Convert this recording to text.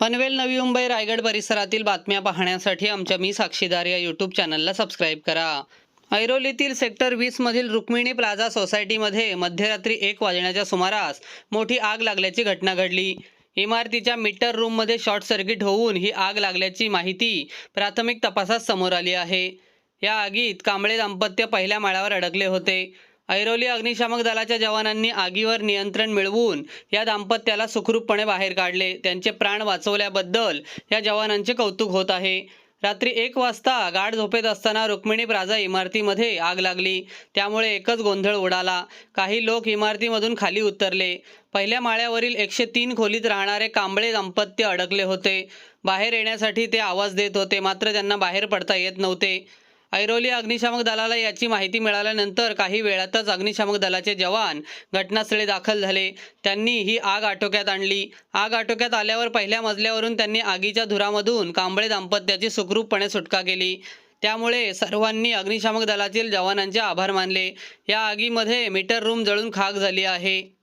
पनवेल नवी मुंबई रायगड परिसरातील बातम्या पाहण्यासाठी आमच्या मी साक्षीदार या यूट्यूब चॅनलला सबस्क्राईब करा. ऐरोलीतील सेक्टर वीस मधील रुक्मिणी प्लाझा सोसायटीमध्ये मध्यरात्री एक वाजण्याच्या सुमारास मोठी आग लागल्याची घटना घडली. इमारतीच्या मीटर रूममध्ये शॉर्ट सर्किट होऊन ही आग लागल्याची माहिती प्राथमिक तपासात समोर आली आहे. या आगीत कांबळे दाम्पत्य पहिल्या माळ्यावर अडकले होते. ऐरोली अग्निशामक दलाच्या जवानांनी आगीवर नियंत्रण मिळवून या दाम्पत्याला सुखरूपपणे बाहेर काढले. त्यांचे प्राण वाचवल्याबद्दल या जवानांचे कौतुक होत आहे. रात्री एक वाजता गाढ झोपेत असताना रुक्मिणी प्राजा इमारतीमध्ये आग लागली. त्यामुळे एकच गोंधळ उडाला. काही लोक इमारतीमधून खाली उतरले. पहिल्या माळ्यावरील एकशे तीन खोलीत राहणारे कांबळे दाम्पत्य अडकले होते. बाहेर येण्यासाठी ते आवाज देत होते. मात्र त्यांना बाहेर पडता येत नव्हते. ऐरोली अग्निशामक दलाला याची माहिती मिळाल्यानंतर काही वेळातच अग्निशामक दलाचे जवान घटनास्थळी दाखल झाले. त्यांनी ही आग आटोक्यात आणली. आग आटोक्यात आल्यावर पहिल्या मजल्यावरून त्यांनी आगीच्या धुरामधून कांबळे दाम्पत्याची सुखरूपपणे सुटका केली. त्यामुळे सर्वांनी अग्निशामक दलातील जवानांचे आभार मानले. या आगीमध्ये मीटर रूम जळून खाक झाली आहे.